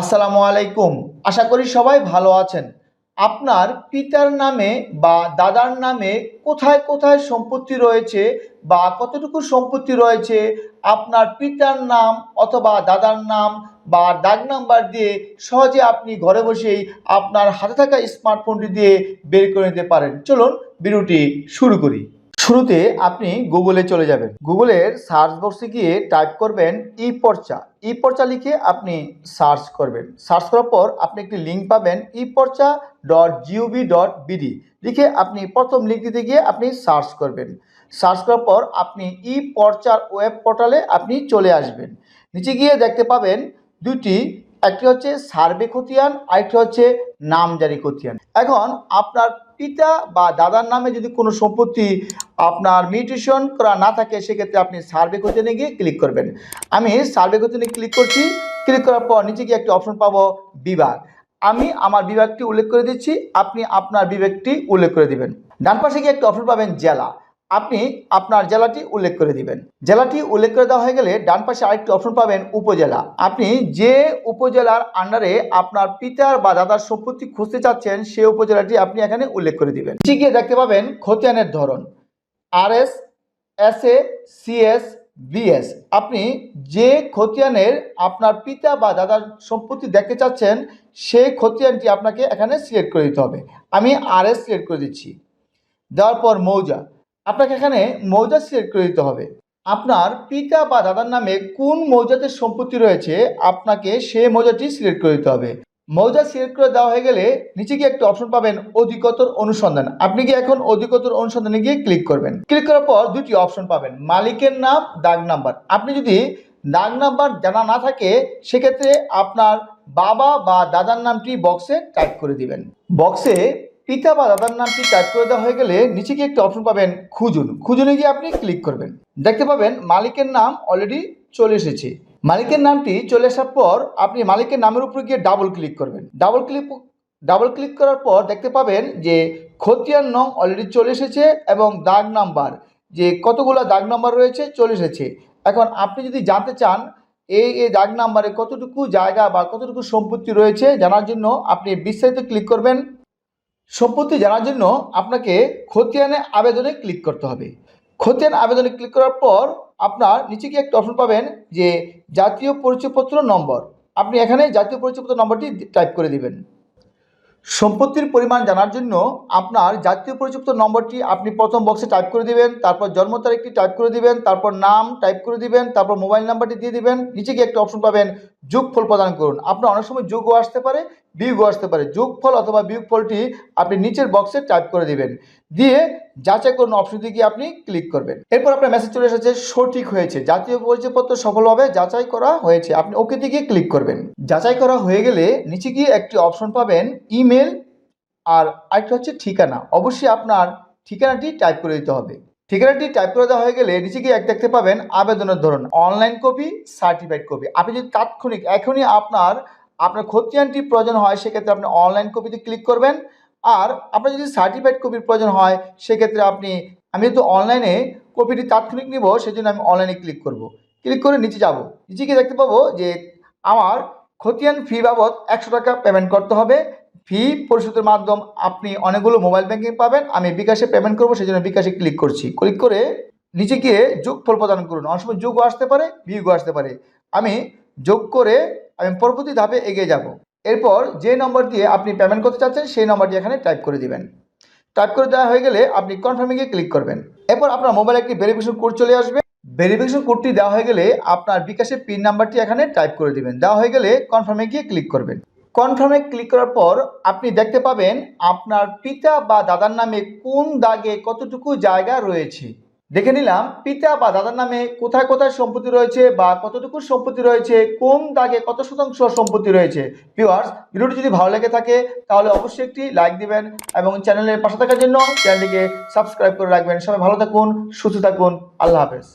আসসালামু আলাইকুম। আশা করি সবাই ভালো আছেন। আপনার পিতার নামে বা দাদার নামে কোথায় কোথায় সম্পত্তি রয়েছে বা কতটুকু সম্পত্তি রয়েছে, আপনার পিতার নাম অথবা দাদার নাম বা ডাক নাম্বার দিয়ে সহজে আপনি ঘরে বসেই আপনার হাতে থাকা স্মার্টফোনটি দিয়ে বের করে নিতে পারেন। চলুন, ভিডিওটি শুরু করি। শুরুতে আপনি গুগলে চলে যাবেন। গুগলের সার্চ বক্সে গিয়ে টাইপ করবেন ই পর্চা ই পর্চা লিখে আপনি সার্চ করবেন। সার্চ করার পর আপনি একটি লিঙ্ক পাবেন e Porcha dot gov dot BD লিখে আপনি প্রথম লিঙ্কটিতে গিয়ে আপনি সার্চ করবেন। সার্চ করার পর আপনি ই পর্চার ওয়েব পোর্টালে আপনি চলে আসবেন। নিচে গিয়ে দেখতে পাবেন দুটি একটি হচ্ছে সার্ভে খতিয়ান, আরেকটি হচ্ছে নামজারি খতিয়ান। এখন আপনার পিতা বা দাদার নামে যদি কোনো সম্পত্তি আপনার মিউটেশন করা না থাকে, সেক্ষেত্রে আপনি সার্ভে খতিয়ানে গিয়ে ক্লিক করবেন। আমি সার্ভে খতিয়ানে ক্লিক করছি, ক্লিক করার পর নিচে গিয়ে একটি অপশন পাবো, বিভাগ। আমি আমার বিভাগটি উল্লেখ করে দিচ্ছি, আপনি আপনার বিভাগটি উল্লেখ করে দিবেন। ডান পাশে গিয়ে একটি অপশন পাবেন, জেলা। আপনি আপনার জেলাটি উল্লেখ করে দিবেন। জেলাটি উল্লেখ করে দেওয়া হয়ে গেলে ডান পাশে আরেকটি অপশন পাবেন উপজেলা। আপনি যে উপজেলার আন্ডারে আপনার পিতার বা দাদার সম্পত্তি খুঁজতে চাচ্ছেন সেই উপজেলাটি আপনি এখানে উল্লেখ করে দিবেন। গিয়ে দেখতে পাবেন খতিয়ানের ধরন। R S S A CS BS আপনি যে খতিয়ানের আপনার পিতা বা দাদার সম্পত্তি দেখতে চাচ্ছেন, সেই খতিয়ানটি আপনাকে এখানে সিলেক্ট করে দিতে হবে। আমি আর এস সিলেক্ট করে দিচ্ছি। দেওয়ার পর মৌজা। আপনাকে এখানে মৌজা সিলেক্ট করে দিতে হবে। আপনার পিতা বা দাদার নামে কোন মৌজাতে সম্পত্তি রয়েছে, আপনাকে সেই মৌজাটি সিলেক্ট করে দিতে হবে। মৌজা সিলেক্ট করে দেওয়া হয়ে গেলে নিচে গিয়ে একটা অপশন পাবেন অধিকতর অনুসন্ধান। আপনি কি এখন অধিকতর অনুসন্ধানে গিয়ে ক্লিক করবেন। ক্লিক করার পর দুটি অপশন পাবেন, মালিকের নাম দাগ নাম্বার আপনি যদি দাগ নাম্বার জানা না থাকে, সেক্ষেত্রে আপনার বাবা বা দাদার নামটি বক্সে টাইপ করে দিবেন। বক্সে পিতা বা দাদার নামটি টাইপ করে দেওয়া হয়ে গেলে নিচে গিয়ে একটি অপশন পাবেন খুঁজুন। খুঁজুনে গিয়ে আপনি ক্লিক করবেন। দেখতে পাবেন মালিকের নাম অলরেডি চলে এসেছে। মালিকের নামটি চলে আসার পর আপনি মালিকের নামের উপর গিয়ে ডাবল ক্লিক করবেন। ডাবল ক্লিক ডাবল ক্লিক করার পর দেখতে পাবেন যে খতিয়ান নং অলরেডি চলে এসেছে এবং দাগ নাম্বার, যে কতগুলো দাগ নাম্বার রয়েছে চলে এসেছে। এখন আপনি যদি জানতে চান এই এই দাগ নাম্বারে কতটুকু জায়গা বা কতটুকু সম্পত্তি রয়েছে, জানার জন্য আপনি বিস্তারিত ক্লিক করবেন। সম্পত্তি জানার জন্য আপনাকে খতিয়ানে আবেদনে ক্লিক করতে হবে। খতিয়ান আবেদনে ক্লিক করার পর আপনার নিচে গিয়ে একটা অপশন পাবেন যে জাতীয় পরিচয়পত্র নম্বর। আপনি এখানে জাতীয় পরিচয়পত্র নম্বরটি টাইপ করে দিবেন। সম্পত্তির পরিমাণ জানার জন্য আপনার জাতীয় পরিচয়পত্র নম্বরটি আপনি প্রথম বক্সে টাইপ করে দিবেন, তারপর জন্ম তারিখটি টাইপ করে দিবেন, তারপর নাম টাইপ করে দিবেন, তারপর মোবাইল নাম্বারটি দিয়ে দিবেন। নিচে গিয়ে একটা অপশন পাবেন যোগফল প্রদান করুন। আপনার অনেক সময় যোগও আসতে পারে বিয়োগও আসতে পারে। যোগফল অথবা বিয়োগফলটি আপনি নিচের বক্সে টাইপ করে দিবেন। দিয়ে যাচাই করুন অপশনটি গিয়ে আপনি ক্লিক করবেন। এরপর আপনার মেসেজ চলে এসেছে, সঠিক হয়েছে। জাতীয় পরিচয়পত্র সফলভাবে যাচাই করা হয়েছে। আপনি ওকে দিকে ক্লিক করবেন। যাচাই করা হয়ে গেলে নিচে গিয়ে একটি অপশন পাবেন ইমেল আর আরেকটা হচ্ছে ঠিকানা। অবশ্যই আপনার ঠিকানাটি টাইপ করে দিতে হবে। ঠিকানাটি টাইপ করে দেওয়া হয়ে গেলে নিচে গিয়ে এক দেখতে পাবেন আবেদনের ধরন। অনলাইন কপি সার্টিফাইড কপি আপনি যদি তাৎক্ষণিক, এখনই আপনার আপনার খতিয়ানটি প্রয়োজন হয়, সেক্ষেত্রে আপনি অনলাইন কপিতে ক্লিক করবেন। আর আপনার যদি সার্টিফাইড কপির প্রয়োজন হয়, সেক্ষেত্রে আপনি, আমি যেহেতু অনলাইনে কপিটি তাৎক্ষণিক নিব, সেজন্য আমি অনলাইনে ক্লিক করব। ক্লিক করে নিচে যাব। নিচে গিয়ে দেখতে পাবো যে আমার খতিয়ান ফি বাবদ একশো টাকা পেমেন্ট করতে হবে। ফি পরিশোধের মাধ্যম আপনি অনেকগুলো মোবাইল ব্যাঙ্কিং পাবেন। আমি বিকাশে পেমেন্ট করব সেই জন্য বিকাশে ক্লিক করছি। ক্লিক করে নিচে গিয়ে যোগফল প্রদান করুন। অনেক সময় যোগও আসতে পারে, বিয়োগও আসতে পারে। আমি যোগ করে আমি পরবর্তী ধাপে এগিয়ে যাব। এরপর যে নম্বর দিয়ে আপনি পেমেন্ট করতে চাচ্ছেন, সেই নম্বরটি এখানে টাইপ করে দিবেন। টাইপ করে দেওয়া হয়ে গেলে আপনি কনফার্মিংয়ে ক্লিক করবেন। এরপর আপনার মোবাইলে একটি ভেরিফিকেশন কোড চলে আসবে। ভেরিফিকেশন কোডটি দেওয়া হয়ে গেলে আপনার বিকাশের পিন নাম্বারটি এখানে টাইপ করে দিবেন। দেওয়া হয়ে গেলে কনফার্মে গিয়ে ক্লিক করবেন। কনফার্মে ক্লিক করার পর আপনি দেখতে পাবেন আপনার পিতা বা দাদার নামে কোন দাগে কতটুকু জায়গা রয়েছে। দেখে নিলাম পিতা বা দাদার নামে কোথায় কোথায় সম্পত্তি রয়েছে বা কতটুকু সম্পত্তি রয়েছে, কোন দাগে কত শতাংশ সম্পত্তি রয়েছে। ভিউয়ার্স ভিডিওটি যদি ভালো লেগে থাকে, তাহলে অবশ্যই একটি লাইক দিবেন এবং চ্যানেলের পাশে থাকার জন্য চ্যানেলটিকে সাবস্ক্রাইব করে রাখবেন। সবাই ভালো থাকুন, সুস্থ থাকুন, আল্লাহ হাফেজ।